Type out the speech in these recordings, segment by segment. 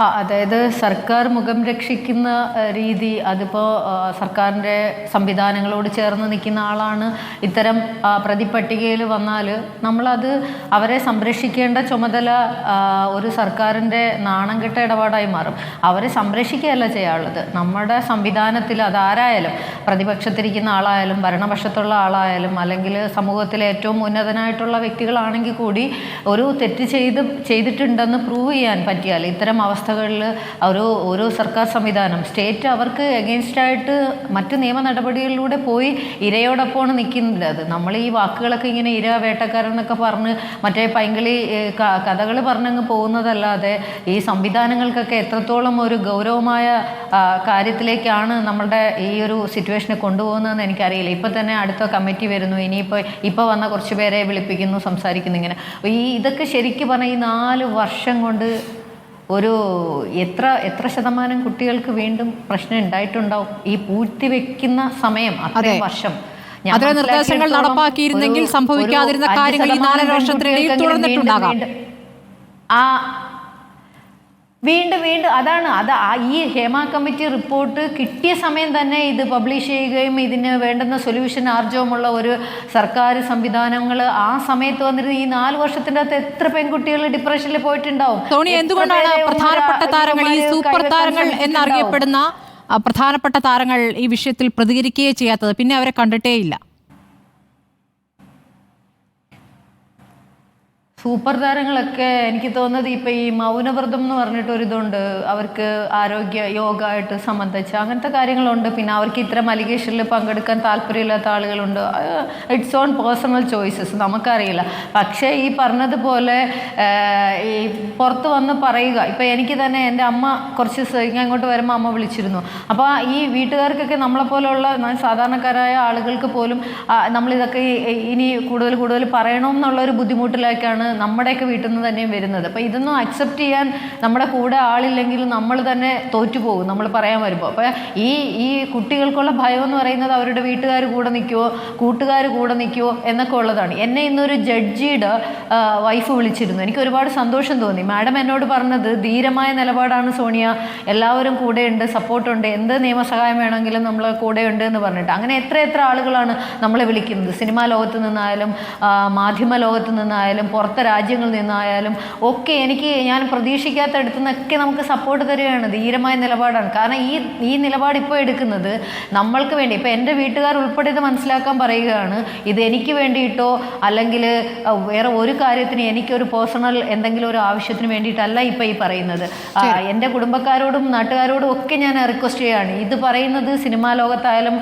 ആ, അതായത് സർക്കാർ മുഖം രക്ഷിക്കുന്ന രീതി അതിപ്പോൾ സർക്കാരിന്റെ സംവിധാനങ്ങളോട് ചേർന്ന് നിൽക്കുന്ന ആളാണ് ഇത്തരം പ്രതിപട്ടികയിൽ വന്നാൽ നമ്മളത് അവരെ സംരക്ഷിക്കേണ്ട ചുമതല ഒരു സർക്കാരിന്റെ നാണം കെട്ട ഇടപാടായി മാറും. അവരെ സംരക്ഷിക്കുകയല്ല ചെയ്യാനുള്ളത്. നമ്മുടെ സംവിധാനത്തിൽ അതാരായാലും പ്രതിപക്ഷത്തിരിക്കുന്ന ആളായാലും ഭരണപക്ഷത്തുള്ള ആളായാലും അല്ലെങ്കിൽ സമൂഹത്തിലെ ഏറ്റവും ഉന്നതനായിട്ടുള്ള വ്യക്തികളാണെങ്കിൽ കൂടി ഒരു തെറ്റ് ചെയ്ത് ചെയ്തിട്ടുണ്ടെന്ന് പ്രൂവ് ചെയ്യാൻ പറ്റിയാൽ ഇത്തരം അവസ്ഥകളിൽ ഓരോ ഓരോ സർക്കാർ സംവിധാനം സ്റ്റേറ്റ് അവർക്ക് എഗെയിൻസ്റ്റ് ആയിട്ട് മറ്റ് നിയമ നടപടികളിലൂടെ പോയി ഇരയോടൊപ്പമാണ് നിൽക്കുന്നത് നമ്മൾ ഈ വാക്കുകളൊക്കെ ഇങ്ങനെ ഇര വേട്ടക്കാരൻ എന്നൊക്കെ പറഞ്ഞ് മറ്റേ പൈങ്കിളി കഥകൾ പറഞ്ഞങ്ങ് പോകുന്നതല്ലാതെ ഈ സംവിധാനങ്ങൾക്കൊക്കെ എത്രത്തോളം ഒരു ഗൗരവമായ കാര്യത്തിലേക്കാണ് നമ്മളുടെ ഈ ഒരു സിറ്റുവേഷനെ കൊണ്ടുപോകുന്നതെന്ന് എനിക്കറിയില്ല. ഇപ്പം തന്നെ അടുത്ത കമ്മിറ്റി വരുന്നു. ഇനിയിപ്പോൾ ഇപ്പോൾ വന്ന കുറച്ച് പേരെ വിളിപ്പിക്കുന്നു സംസാരിക്കുന്നു ഇങ്ങനെ. ഈ ഇതൊക്കെ ശരിക്കും പറഞ്ഞാൽ ഈ നാല് വർഷം കൊണ്ട് ഒരു എത്ര എത്ര ശതമാനം കുട്ടികൾക്ക് വീണ്ടും പ്രശ്നം ഉണ്ടായിട്ടുണ്ടാവും? ഈ പൂഴ്ത്തി വെക്കുന്ന സമയം അത്രയും വർഷം. അത്തരം നിർദ്ദേശങ്ങൾ നടപ്പാക്കിയിരുന്നെങ്കിൽ സംഭവിക്കാതിരുന്ന കാര്യങ്ങൾ ഈ നാലര വർഷത്തിനിടയിൽ തുടർന്നിട്ടുണ്ടാകാം. ആ വീണ്ടും വീണ്ടും അതാണ് അത് ആ ഈ ഹേമ കമ്മിറ്റി റിപ്പോർട്ട് കിട്ടിയ സമയം തന്നെ ഇത് പബ്ലിഷ് ചെയ്യുകയും ഇതിന് വേണ്ടുന്ന സൊല്യൂഷൻ ആർജവുമുള്ള ഒരു സർക്കാർ സംവിധാനങ്ങൾ ആ സമയത്ത് വന്നിരുന്ന ഈ നാല് വർഷത്തിന്റെ അകത്ത് എത്ര പെൺകുട്ടികൾ ഡിപ്രഷനിൽ പോയിട്ടുണ്ടാവും? എന്തുകൊണ്ടാണ് പേരെ പ്രധാനപ്പെട്ട താരങ്ങൾ ഈ സൂപ്പർ താരങ്ങൾ? എന്നറിയപ്പെടുന്ന പ്രധാനപ്പെട്ട താരങ്ങൾ ഈ വിഷയത്തിൽ പ്രതികരിക്കുകയേ ചെയ്യാത്തത്. പിന്നെ അവരെ കണ്ടിട്ടേയില്ല സൂപ്പർ താരങ്ങളൊക്കെ എനിക്ക് തോന്നുന്നത് ഇപ്പം ഈ മൗനവ്രതം എന്ന് പറഞ്ഞിട്ട് ഒരു ഒരിതുണ്ട് അവർക്ക് ആരോഗ്യ യോഗ ആയിട്ട് സംബന്ധിച്ച് അങ്ങനത്തെ കാര്യങ്ങളുണ്ട്. പിന്നെ അവർക്ക് ഇത്തരം അലിഗേഷനിൽ പങ്കെടുക്കാൻ താല്പര്യമില്ലാത്ത ആളുകളുണ്ട്. ഇറ്റ്സ് ഓൺ പേഴ്സണൽ ചോയ്സസ് നമുക്കറിയില്ല. പക്ഷേ ഈ പറഞ്ഞതുപോലെ ഈ പുറത്ത് വന്ന് പറയുക. ഇപ്പം എനിക്ക് തന്നെ എന്റെ അമ്മ കുറച്ച് ഞാൻ ഇങ്ങോട്ട് വരുമ്പോൾ അമ്മ വിളിച്ചിരുന്നു. അപ്പോൾ ഈ വീട്ടുകാർക്കൊക്കെ നമ്മളെപ്പോലുള്ള സാധാരണക്കാരായ ആളുകൾക്ക് പോലും നമ്മളിതൊക്കെ ഇനി കൂടുതൽ കൂടുതൽ പറയണമെന്നുള്ളൊരു ബുദ്ധിമുട്ടിലേക്കാണ് നമ്മുടെയൊക്കെ വീട്ടിൽ നിന്ന് തന്നെയും വരുന്നത്. അപ്പോൾ ഇതൊന്നും അക്സെപ്റ്റ് ചെയ്യാൻ നമ്മുടെ കൂടെ ആളില്ലെങ്കിൽ നമ്മൾ തന്നെ തോറ്റുപോകും. നമ്മൾ പറയാൻ വരുമ്പോൾ അപ്പോൾ ഈ ഈ കുട്ടികൾക്കുള്ള ഭയം എന്ന് പറയുന്നത് അവരുടെ വീട്ടുകാർ കൂടെ നിൽക്കുമോ കൂട്ടുകാർ കൂടെ നിൽക്കുമോ എന്നൊക്കെ ഉള്ളതാണ്. എന്നെ ഇന്നൊരു ജഡ്ജിയുടെ വൈഫ് വിളിച്ചിരുന്നു. എനിക്ക് ഒരുപാട് സന്തോഷം തോന്നി. മാഡം എന്നോട് പറഞ്ഞത് ധീരമായ നിലപാടാണ് സോണിയ. എല്ലാവരും കൂടെയുണ്ട് സപ്പോർട്ടുണ്ട് എന്ത് നിയമസഹായം വേണമെങ്കിലും നമ്മൾ കൂടെയുണ്ട് എന്ന് പറഞ്ഞിട്ട്. അങ്ങനെ എത്ര എത്ര ആളുകളാണ് നമ്മളെ വിളിക്കുന്നത്. സിനിമാ ലോകത്ത് നിന്നായാലും മാധ്യമ ലോകത്ത് നിന്നായാലും പുറത്തെ രാജ്യങ്ങളിൽ നിന്നായാലും ഒക്കെ എനിക്ക് ഞാൻ പ്രതീക്ഷിക്കാത്ത അടുത്തു നിന്നൊക്കെ നമുക്ക് സപ്പോർട്ട് തരികയാണ്. ധീരമായ നിലപാടാണ്. കാരണം ഈ ഈ നിലപാട് ഇപ്പോൾ എടുക്കുന്നത് നമ്മൾക്ക് വേണ്ടി. ഇപ്പോൾ എന്റെ വീട്ടുകാർ ഉൾപ്പെടെ ഇത് മനസ്സിലാക്കാൻ പറയുകയാണ് ഇത് എനിക്ക് വേണ്ടിയിട്ടോ അല്ലെങ്കിൽ വേറെ ഒരു കാര്യത്തിന് എനിക്കൊരു പേഴ്സണൽ എന്തെങ്കിലും ഒരു ആവശ്യത്തിന് വേണ്ടിയിട്ടല്ല ഇപ്പോൾ ഈ പറയുന്നത്. എന്റെ കുടുംബക്കാരോടും നാട്ടുകാരോടും ഒക്കെ ഞാൻ റിക്വസ്റ്റ് ചെയ്യുകയാണ്. ഇത് പറയുന്നത് സിനിമാ ലോകത്തായാലും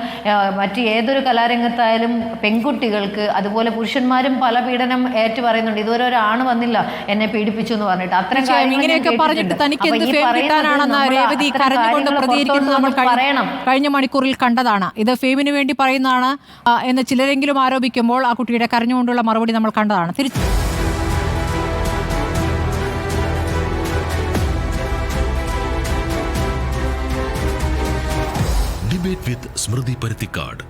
മറ്റ് ഏതൊരു കലാരംഗത്തായാലും പെൺകുട്ടികൾക്ക് അതുപോലെ പുരുഷന്മാരും പല പീഡനം ഏറ്റു പറയുന്നുണ്ട്. ഇതുവരെ ഒരാണ് വന്നില്ല എന്നെ പീഡിപ്പിച്ചു എന്ന് പറഞ്ഞിട്ട്. ഞാൻ ഇങ്ങനെയൊക്കെ പറഞ്ഞിട്ട് തനിക്ക് എന്ത് ഈ ഫെയിം കിട്ടാനാണെന്ന് രേവതി കരഞ്ഞുകൊണ്ട് പ്രതികരിക്കുന്നത് നമ്മൾ കഴിഞ്ഞ മണിക്കൂറിൽ കണ്ടതാണ്. ഇത് ഫെയിമിന് വേണ്ടി പറയുന്നതാണ് എന്ന് ചിലരെങ്കിലും ആരോപിക്കുമ്പോൾ ആ കുട്ടിയുടെ കരഞ്ഞുകൊണ്ടുള്ള മറുപടി നമ്മൾ കണ്ടതാണ്. തിരിച്ചു ഡിബേറ്റ് വിത്ത് സ്മൃതി പരുത്തിക്കാട്